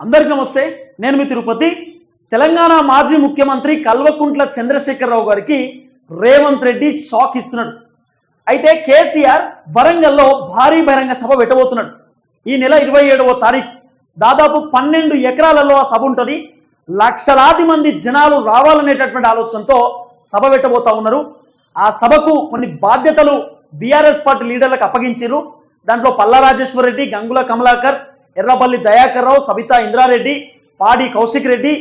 అందరికీ నమస్తే. నేను మీ తిరుపతి. తెలంగాణ మాజీ ముఖ్యమంత్రి కల్వకుంట్ల చంద్రశేఖరరావు గారికి రేవంత్ రెడ్డి షాక్ ఇస్తున్నాడు. అయితే కేసీఆర్ వరంగల్లో భారీ బహిరంగ సభ పెట్టబోతున్నాడు. ఈ నెల ఇరవై ఏడవ తారీఖు. దాదాపు పన్నెండు ఎకరాలలో ఆ సభ ఉంటుంది. లక్షలాది మంది జనాలు రావాలనేటటువంటి ఆలోచనతో సభ పెట్టబోతా ఉన్నారు. ఆ సభకు కొన్ని బాధ్యతలు బీఆర్ఎస్ పార్టీ లీడర్లకు అప్పగించారు దాంట్లో పల్లా రాజేశ్వర రెడ్డి గంగుల కమలాకర్ ఎర్రపల్లి దయాకర్ రావు సబితా ఇంద్రారెడ్డి పాడి కౌశిక్ రెడ్డి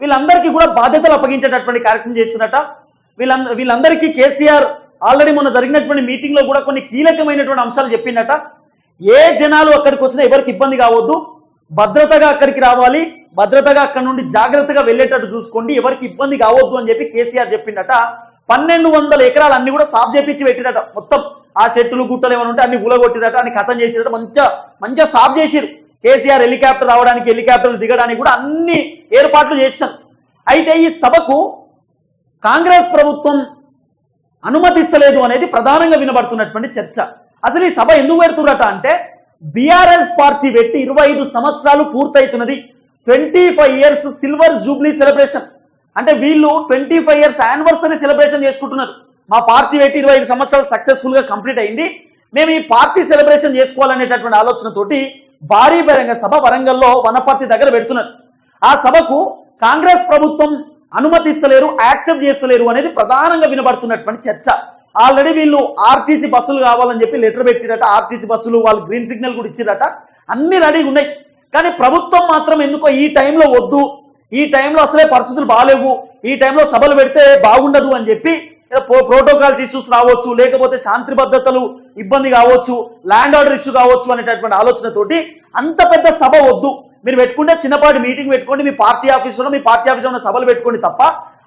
వీళ్ళందరికీ కూడా బాధ్యతలు అప్పగించేటటువంటి కార్యక్రమం చేసిందట వీళ్ళంద వీళ్ళందరికీ కేసీఆర్ ఆల్రెడీ మొన్న జరిగినటువంటి మీటింగ్లో కూడా కొన్ని కీలకమైనటువంటి అంశాలు చెప్పిందట. ఏ జనాలు అక్కడికి వచ్చినా ఎవరికి ఇబ్బంది కావద్దు. భద్రతగా అక్కడికి రావాలి. భద్రతగా అక్కడ నుండి జాగ్రత్తగా వెళ్ళేటట్టు చూసుకోండి. ఎవరికి ఇబ్బంది కావద్దు అని చెప్పి కేసీఆర్ చెప్పిండట పన్నెండు వందల ఎకరాలు అన్ని కూడా సాఫ్ చేపించి పెట్టినట మొత్తం ఆ చెట్లు గుట్టలు ఏమైనా ఉంటే అన్ని గులగొట్టిరట అని కథం చేసిరట. మంచిగా మంచిగా సాఫ్ చేసిరు కేసీఆర్ హెలికాప్టర్ రావడానికి హెలికాప్టర్లు దిగడానికి కూడా అన్ని ఏర్పాట్లు చేశారు. అయితే ఈ సభకు కాంగ్రెస్ ప్రభుత్వం అనుమతిస్తలేదు అనేది ప్రధానంగా వినబడుతున్నటువంటి చర్చ. అసలు ఈ సభ ఎందుకు పెడుతున్నట అంటే బీఆర్ఎస్ పార్టీ పెట్టి ఇరవై ఐదు సంవత్సరాలు పూర్తవుతున్నది twenty five years silver jubilee celebration. అంటే వీళ్ళు twenty five years anniversary celebration చేసుకుంటున్నారు. మా పార్టీ పెట్టి ఇరవై ఐదు సంవత్సరాలు సక్సెస్ఫుల్గా కంప్లీట్ అయింది. మేము ఈ పార్టీ సెలబ్రేషన్ చేసుకోవాలనేటటువంటి ఆలోచనతోటి భారీ బహిరంగ సభ వరంగల్లో వనపర్తి దగ్గర పెడుతున్నారు. ఆ సభకు కాంగ్రెస్ ప్రభుత్వం అనుమతిస్తలేరు యాక్సెప్ట్ చేస్తలేరు అనేది ప్రధానంగా వినబడుతున్నటువంటి చర్చ. ఆల్రెడీ వీళ్ళు ఆర్టీసీ బస్సులు కావాలని చెప్పి లెటర్ పెట్టిరట ఆర్టీసీ బస్సులు వాళ్ళు గ్రీన్ సిగ్నల్ కూడా ఇచ్చిరట. అన్ని రెడీగా ఉన్నాయి. కానీ ప్రభుత్వం మాత్రం ఎందుకో ఈ టైంలో వద్దు ఈ టైంలో అసలే పరిస్థితులు బాగాలేవు ఈ టైంలో సభలు పెడితే బాగుండదు అని చెప్పి ఏదో ప్రోటోకాల్స్ ఇష్యూస్ రావచ్చు లేకపోతే శాంతి భద్రతలు ఇబ్బంది కావచ్చు ల్యాండ్ ఆర్డర్ ఇష్యూ కావచ్చు అనేటటువంటి ఆలోచనతోటి అంత పెద్ద సభ వద్దు. మీరు పెట్టుకుంటే చిన్నపాటి మీటింగ్ పెట్టుకోండి మీ పార్టీ ఆఫీసులో మీ పార్టీ ఆఫీసులో ఉన్న సభలు పెట్టుకోండి తప్ప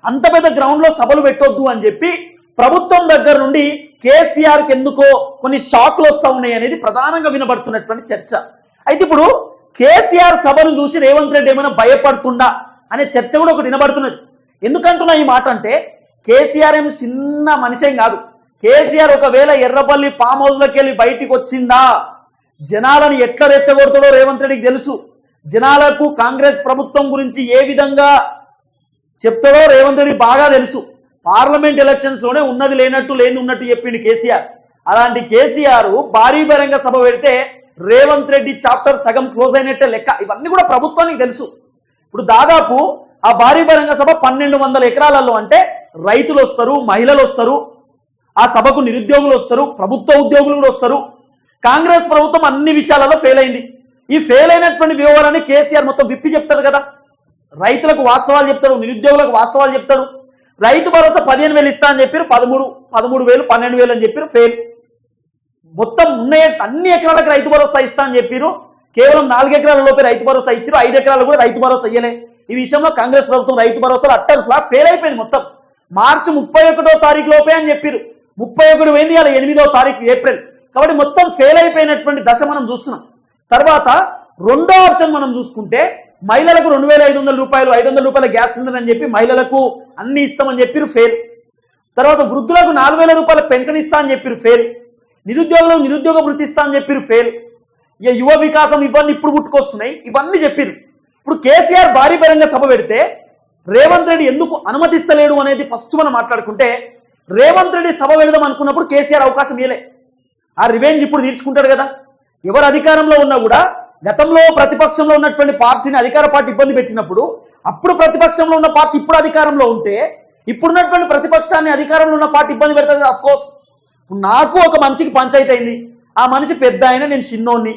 అంత పెద్ద గ్రౌండ్లో సభలు పెట్టొద్దు అని చెప్పి ప్రభుత్వం దగ్గర నుండి కేసీఆర్కి ఎందుకో కొన్ని షాక్లు వస్తా ఉన్నాయి అనేది ప్రధానంగా వినబడుతున్నటువంటి చర్చ. అయితే ఇప్పుడు కేసీఆర్ సభను చూసి రేవంత్ రెడ్డి ఏమైనా భయపడుతుందా అనే చర్చ కూడా ఒకటి వినబడుతున్నది. ఎందుకంటున్నా ఈ మాట అంటే కేసీఆర్ ఏం చిన్న మనిషేం కాదు. కేసీఆర్ ఒకవేళ ఎర్రపల్లి ఫామ్ హౌస్లోకి వెళ్ళి బయటికి వచ్చిందా జనాలను ఎట్లా రెచ్చగొడతాడో రేవంత్ రెడ్డికి తెలుసు. జనాలకు కాంగ్రెస్ ప్రభుత్వం గురించి ఏ విధంగా చెప్తాడో రేవంత్ రెడ్డి బాగా తెలుసు. పార్లమెంట్ ఎలక్షన్స్లోనే ఉన్నది లేనట్టు లేని ఉన్నట్టు చెప్పిండు కేసీఆర్. అలాంటి కేసీఆర్ భారీ బహిరంగ సభ పెడితే రేవంత్ రెడ్డి చాప్టర్ సగం క్లోజ్ అయినట్టే లెక్క. ఇవన్నీ కూడా ప్రభుత్వానికి తెలుసు. ఇప్పుడు దాదాపు ఆ భారీ బహిరంగ సభ పన్నెండు వందల ఎకరాలలో అంటే రైతులు వస్తారు మహిళలు వస్తారు ఆ సభకు నిరుద్యోగులు వస్తారు ప్రభుత్వ ఉద్యోగులు కూడా వస్తారు. కాంగ్రెస్ ప్రభుత్వం అన్ని విషయాలలో ఫెయిల్ అయింది. ఈ ఫెయిల్ అయినటువంటి వివరాన్ని కేసీఆర్ మొత్తం విప్పి చెప్తాడు కదా. రైతులకు వాస్తవాలు చెప్తాడు నిరుద్యోగులకు వాస్తవాలు చెప్తాడు. రైతు భరోసా పదిహేను వేలు ఇస్తా అని చెప్పారు పదమూడు పదమూడు వేలు పన్నెండు వేలు అని చెప్పారు ఫెయిల్ మొత్తం ఉన్నాయి అన్ని ఎకరాలకు రైతు భరోసా ఇస్తా అని చెప్పారు. కేవలం నాలుగు ఎకరాల లోపే రైతు భరోసా ఇచ్చారు. ఐదు ఎకరాలు కూడా రైతు భరోసా ఇయ్యలే. ఈ విషయంలో కాంగ్రెస్ ప్రభుత్వం రైతు భరోసాలు అట్టర్ ఫ్లాప్ ఫెయిల్ అయిపోయింది మొత్తం. మార్చి ముప్పై ఒకటో తారీఖు లోపే అని చెప్పారు ముప్పై ఒకటి పోయింది అలా ఎనిమిదో తారీఖు ఏప్రిల్. కాబట్టి మొత్తం ఫెయిల్ అయిపోయినటువంటి దశ మనం చూస్తున్నాం. తర్వాత రెండో ఆప్షన్ మనం చూసుకుంటే మహిళలకు రెండు వేల ఐదు వందల రూపాయలు ఐదు వందల రూపాయల గ్యాస్ సిలిండర్ అని చెప్పి మహిళలకు అన్ని ఇస్తామని చెప్పారు ఫెయిల్ తర్వాత వృద్ధులకు నాలుగు వేల రూపాయల పెన్షన్ ఇస్తా అని చెప్పారు ఫెయిల్ నిరుద్యోగులకు నిరుద్యోగ వృత్తి ఇస్తా అని చెప్పారు ఫెయిల్ ఇక యువ వికాసం ఇవన్నీ ఇప్పుడు పుట్టుకొస్తున్నాయి ఇవన్నీ చెప్పారు ఇప్పుడు కేసీఆర్ భారీ బహిరంగ సభ పెడితే రేవంత్ రెడ్డి ఎందుకు అనుమతిస్తలేడు అనేది ఫస్ట్ మనం మాట్లాడుకుంటే రేవంత్ రెడ్డి సభ వెళదాం అనుకున్నప్పుడు కేసీఆర్ అవకాశం ఇయలే ఆ రివెంజ్ ఇప్పుడు తీర్చుకుంటాడు కదా. ఎవరు అధికారంలో ఉన్నా కూడా గతంలో ప్రతిపక్షంలో ఉన్నటువంటి పార్టీని అధికార పార్టీ ఇబ్బంది పెట్టినప్పుడు అప్పుడు ప్రతిపక్షంలో ఉన్న పార్టీ ఇప్పుడు అధికారంలో ఉంటే ఇప్పుడున్నటువంటి ప్రతిపక్షాన్ని అధికారంలో ఉన్న పార్టీ ఇబ్బంది పెడుతుంది అఫ్ కోర్స్ నాకు ఒక మనిషికి పంచాయతీ అయింది. ఆ మనిషి పెద్ద ఆయన నేను చిన్నోడిని.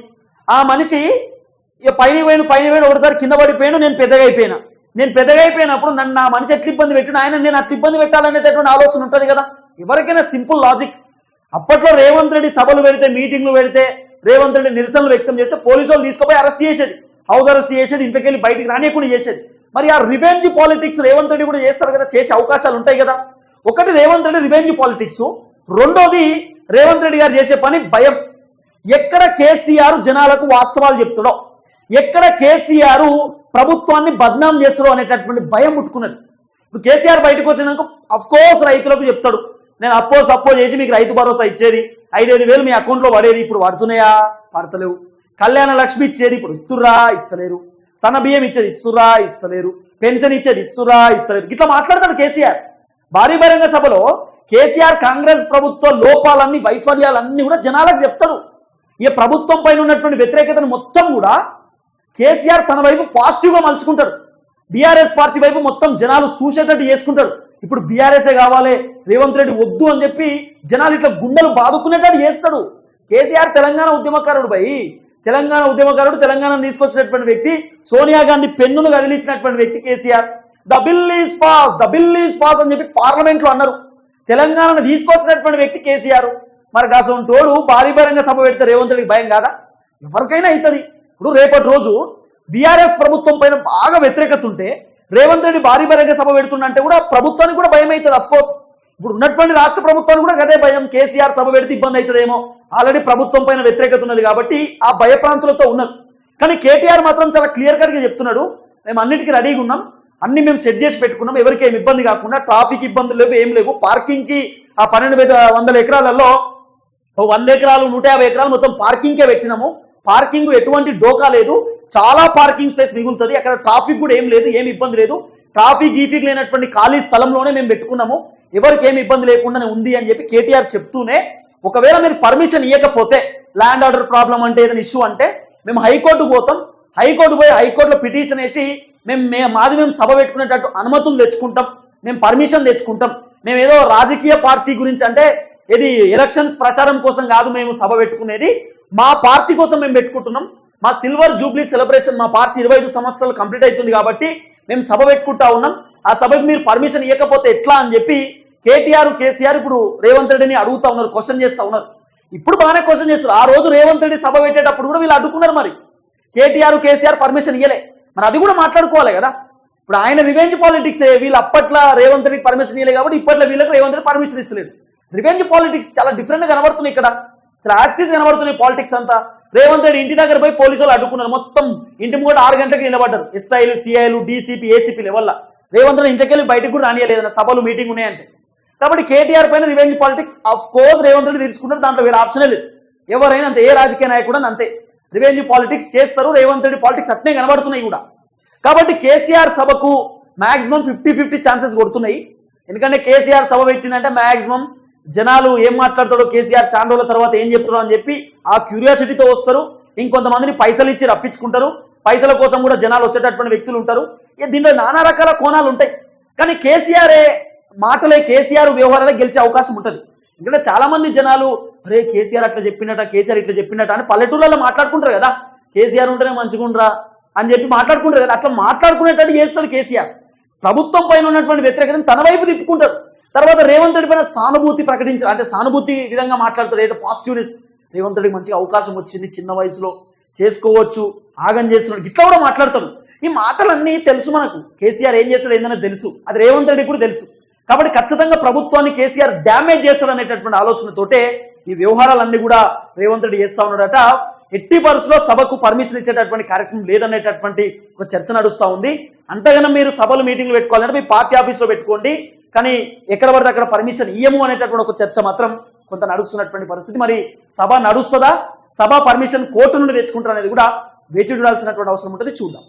ఆ మనిషి పైన పోయిన పైన పోయిన ఒకటిసారి కింద పడిపోయాను నేను పెద్దగా అయిపోయినా. నేను పెద్దగా అయిపోయినప్పుడు నన్ను నా మనిషి ఎట్లా ఇబ్బంది పెట్టిన ఆయన నేను అట్లా ఇబ్బంది పెట్టాలనేటటువంటి ఆలోచన ఉంటుంది కదా. ఎవరికైనా సింపుల్ లాజిక్. అప్పట్లో రేవంత్ రెడ్డి సభలు పెడితే మీటింగ్లు పెడితే రేవంత్ రెడ్డి నిరసనలు వ్యక్తం చేస్తే పోలీసు వాళ్ళు తీసుకుపోయి అరెస్ట్ చేసేది. హౌస్ అరెస్ట్ చేసేది ఇంతకెళ్ళి బయటికి రానియకుండా చేసేది. మరి ఆ రివెంజ్ పాలిటిక్స్ రేవంత్ రెడ్డి కూడా చేస్తారు కదా చేసే అవకాశాలు ఉంటాయి కదా. ఒకటి రేవంత్ రెడ్డి రివెంజ్ పాలిటిక్స్ రెండోది రేవంత్ రెడ్డి గారు చేసే పని భయం. ఎక్కడ కేసీఆర్ జనాలకు వాస్తవాలు చెప్తాడో. ఎక్కడ కేసీఆర్ ప్రభుత్వాన్ని బద్నాం చేస్తాడు అనేటటువంటి భయం ముట్టుకున్నది. ఇప్పుడు కేసీఆర్ బయటకు వచ్చినాక అఫ్ కోర్స్ రైతులకు చెప్తాడు. నేను అప్పో సప్పో చేసి మీకు రైతు భరోసా ఇచ్చేది. ఐదైదు వేలు మీ అకౌంట్లో పడేది. ఇప్పుడు పడుతున్నాయా? పడతలేవు. కళ్యాణ లక్ష్మి ఇచ్చేది. ఇప్పుడు ఇస్తుర్రా? ఇస్తలేరు. సన్న బియ్యం ఇచ్చేది. ఇస్తురా ఇస్తలేరు. పెన్షన్ ఇచ్చేది. ఇస్తురా ఇస్తలేరు. ఇట్లా మాట్లాడతాడు కేసీఆర్. భారీ బహిరంగ సభలో కేసీఆర్ కాంగ్రెస్ ప్రభుత్వ లోపాలన్నీ వైఫల్యాలన్నీ కూడా జనాలకు చెప్తాడు. ఈ ప్రభుత్వం పైన ఉన్నటువంటి వ్యతిరేకతను మొత్తం కూడా కేసీఆర్ తన వైపు పాజిటివ్గా మలుచుకుంటాడు. బీఆర్ఎస్ పార్టీ వైపు మొత్తం జనాలు చూసేటట్టు చేసుకుంటాడు ఇప్పుడు బీఆర్ఎస్ఏ కావాలి రేవంత్ రెడ్డి వద్దు అని చెప్పి జనాలు ఇట్లా గుండెలు బాదుకునేటట్టు చేస్తాడు. కేసీఆర్ తెలంగాణ ఉద్యమకారుడు భయ్ తెలంగాణ ఉద్యమకారుడు తెలంగాణ తీసుకొచ్చినటువంటి వ్యక్తి సోనియా గాంధీ పెన్నును కదిలించినటువంటి వ్యక్తి KCR. The bill is pass the bill is pass అని చెప్పి పార్లమెంట్లో అన్నారు. తెలంగాణను తీసుకొచ్చినటువంటి వ్యక్తి కేసీఆర్. మరి కాసం తోడు భారీ బహిరంగ సభ పెడితే రేవంత్ రెడ్డికి భయం కాదా? ఎవరికైనా అవుతుంది. ఇప్పుడు రేపటి రోజు బీఆర్ఎస్ ప్రభుత్వం పైన బాగా వ్యతిరేకత ఉంటే రేవంత్ రెడ్డి భారీ బహిరంగ సభ పెడుతుందంటే కూడా ప్రభుత్వానికి కూడా భయం అవుతుంది అఫ్కోర్స్ ఇప్పుడు ఉన్నటువంటి రాష్ట్ర ప్రభుత్వానికి కూడా అదే భయం. కేసీఆర్ సభ పెడితే ఇబ్బంది అవుతుందేమో ఆల్రెడీ ప్రభుత్వం పైన వ్యతిరేకత ఉన్నది కాబట్టి ఆ భయప్రాంతులతో ఉన్నారు కానీ కేటీఆర్ మాత్రం చాలా క్లియర్ కట్గా చెప్తున్నాడు. మేము అన్నిటికీ రెడీగా ఉన్నాం. అన్ని మేము సెట్ చేసి పెట్టుకున్నాం. ఎవరికి ఏమి ఇబ్బంది కాకుండా ట్రాఫిక్ ఇబ్బందులు లేవు ఏం లేవు. పార్కింగ్కి ఆ పన్నెండు వేల వందల ఎకరాలలో వంద ఎకరాలు నూట యాభై ఎకరాలు మొత్తం పార్కింగ్కే పెట్టినాము. పార్కింగ్ ఎటువంటి డోకా లేదు. చాలా పార్కింగ్ స్పేస్ మిగులుతుంది. అక్కడ ట్రాఫిక్ కూడా ఏం లేదు ఏమి ఇబ్బంది లేదు. ట్రాఫిక్ గీఫిక్ లేనటువంటి ఖాళీ స్థలంలోనే మేము పెట్టుకున్నాము. ఎవరికి ఏమి ఇబ్బంది లేకుండానే ఉంది అని చెప్పి కేటీఆర్ చెప్తూనే ఒకవేళ మీరు పర్మిషన్ ఇవ్వకపోతే ల్యాండ్ ఆర్డర్ ప్రాబ్లం అంటే ఏదైనా ఇష్యూ అంటే మేము హైకోర్టు పోతాం. హైకోర్టు పోయి హైకోర్టులో పిటిషన్ వేసి మేము మే- మాది మేము సభ పెట్టుకునేటట్టు అనుమతులు తెచ్చుకుంటాం. మేము పర్మిషన్ తెచ్చుకుంటాం. మేము ఏదో రాజకీయ పార్టీ గురించి అంటే ఇది ఎలక్షన్స్ ప్రచారం కోసం కాదు మేము సభ పెట్టుకునేది. మా పార్టీ కోసం మేము పెట్టుకుంటున్నాం. మా సిల్వర్ జూబ్లీ సెలబ్రేషన్ మా పార్టీ ఇరవై ఐదు సంవత్సరాలు కంప్లీట్ అవుతుంది కాబట్టి మేము సభ పెట్టుకుంటా ఉన్నాం. ఆ సభకు మీరు పర్మిషన్ ఇవ్వకపోతే ఎట్లా అని చెప్పి కేటీఆర్ కేసీఆర్ ఇప్పుడు రేవంత్ రెడ్డిని అడుగుతా ఉన్నారు క్వశ్చన్ చేస్తా ఉన్నారు. ఇప్పుడు బాగానే క్వశ్చన్ చేస్తారు ఆ రోజు రేవంత్ రెడ్డి సభ పెట్టేటప్పుడు కూడా వీళ్ళు అడ్డుకున్నారు మరి. కేటీఆర్ కేసీఆర్ పర్మిషన్ ఇవ్వలే మరి అది కూడా మాట్లాడుకోవాలి కదా. ఇప్పుడు ఆయన రివెంజ్ పాలిటిక్స్ వీళ్ళు అప్పట్లో రేవంత్ రెడ్డికి పర్మిషన్ ఇవ్వలేదు కాబట్టి ఇప్పట్లో వీళ్ళకి రేవంత్ రెడ్డి పర్మిషన్ ఇస్తలేదు రివెంజ్ పాలిటిక్స్ చాలా డిఫరెంట్ కనబడుతున్నాయి ఇక్కడ. చాలా యాస్టీస్ కనబడుతున్నాయి పాలిటిక్స్ అంతా. రేవంత్ రెడ్డి ఇంటి దగ్గర పోయి పోలీసు అడ్డుకున్నారు. మొత్తం ఇంటి ముంగట ఆరు గంటలకు నిలబడ్డారు. ఎస్ఐలు సిఐలు డీసీపీ ఏసీపీ వల్ల రేవంత్ రెడ్డి ఇంటికెళ్ళి బయటకు కూడా రానియలేదు సభలు మీటింగ్ ఉన్నాయంటే. కాబట్టి కేటీఆర్ పైన revenge politics of course Revanth Reddy తీర్చుకుంటారు దాంట్లో వేరే ఆప్షనే లేదు. ఎవరైనా అంతే ఏ రాజకీయ నాయకుడు అంతే. రివెంజ్ పాలిటిక్స్ చేస్తారు. రేవంత్ రెడ్డి పాలిటిక్స్ అట్నే కనబడుతున్నాయి కూడా. కాబట్టి కేసీఆర్ సభకు మాక్సిమం ఫిఫ్టీ ఫిఫ్టీ ఛాన్సెస్ కొడుతున్నాయి. ఎందుకంటే కేసీఆర్ సభ పెట్టిందంటే మాక్సిమం జనాలు ఏం మాట్లాడతాడో కేసీఆర్ చాలా రోజుల తర్వాత ఏం చెప్తున్నాడు అని చెప్పి ఆ క్యూరియాసిటీతో వస్తారు. ఇంకొంతమందిని పైసలు ఇచ్చి రప్పించుకుంటారు. పైసల కోసం కూడా జనాలు వచ్చేటటువంటి వ్యక్తులు ఉంటారు. ఇక దీంట్లో నానా రకాల కోణాలు ఉంటాయి. కానీ కేసీఆరే మాటలే కేసీఆర్ వ్యవహారాలే గెలిచే అవకాశం ఉంటుంది. ఎందుకంటే చాలా మంది జనాలు అరే కేసీఆర్ అట్లా చెప్పినట కేసీఆర్ ఇట్లా చెప్పినట అని పల్లెటూళ్ళలో మాట్లాడుకుంటారు కదా. కేసీఆర్ ఉంటేనే మంచిగుండ్రా అని చెప్పి మాట్లాడుకుంటారు కదా. అట్లా మాట్లాడుకునేటట్టు చేస్తాడు కేసీఆర్. ప్రభుత్వం పైన ఉన్నటువంటి వ్యతిరేకతను తన వైపు తిప్పుకుంటాడు. తర్వాత రేవంత్ రెడ్డి పైన సానుభూతి ప్రకటించారు అంటే సానుభూతి విధంగా మాట్లాడతారు ఏదో పాజిటివ్నెస్ రేవంత్ రెడ్డికి మంచిగా అవకాశం వచ్చింది చిన్న వయసులో. చేసుకోవచ్చు ఆగం చేస్తున్నాడు. ఇట్లా కూడా మాట్లాడతాడు. ఈ మాటలన్నీ తెలుసు మనకు. కేసీఆర్ ఏం చేస్తాడు ఏందని తెలుసు. అది రేవంత్ రెడ్డి కూడా తెలుసు. కాబట్టి ఖచ్చితంగా ప్రభుత్వాన్ని కేసీఆర్ డ్యామేజ్ చేస్తాడు అనేటటువంటి ఆలోచనతోటే ఈ వ్యవహారాలన్నీ కూడా రేవంత్ రెడ్డి చేస్తా ఉన్నాడట. ఎట్టి పరుసులో సభకు పర్మిషన్ ఇచ్చేటటువంటి కార్యక్రమం లేదనేటటువంటి ఒక చర్చ నడుస్తూ ఉంది. అంతగానో మీరు సభలు మీటింగ్లు పెట్టుకోవాలంటే మీ పార్టీ ఆఫీస్లో పెట్టుకోండి కానీ ఎక్కడ పడితే అక్కడ పర్మిషన్ ఇయ్యము అనేటటువంటి ఒక చర్చ మాత్రం కొంత నడుస్తున్నటువంటి పరిస్థితి. మరి సభ నడుస్తుందా? సభ పర్మిషన్ కోర్టు నుండి తెచ్చుకుంటారు అనేది కూడా వేచి చూడాల్సినటువంటి అవసరం ఉంటుంది. చూద్దాం.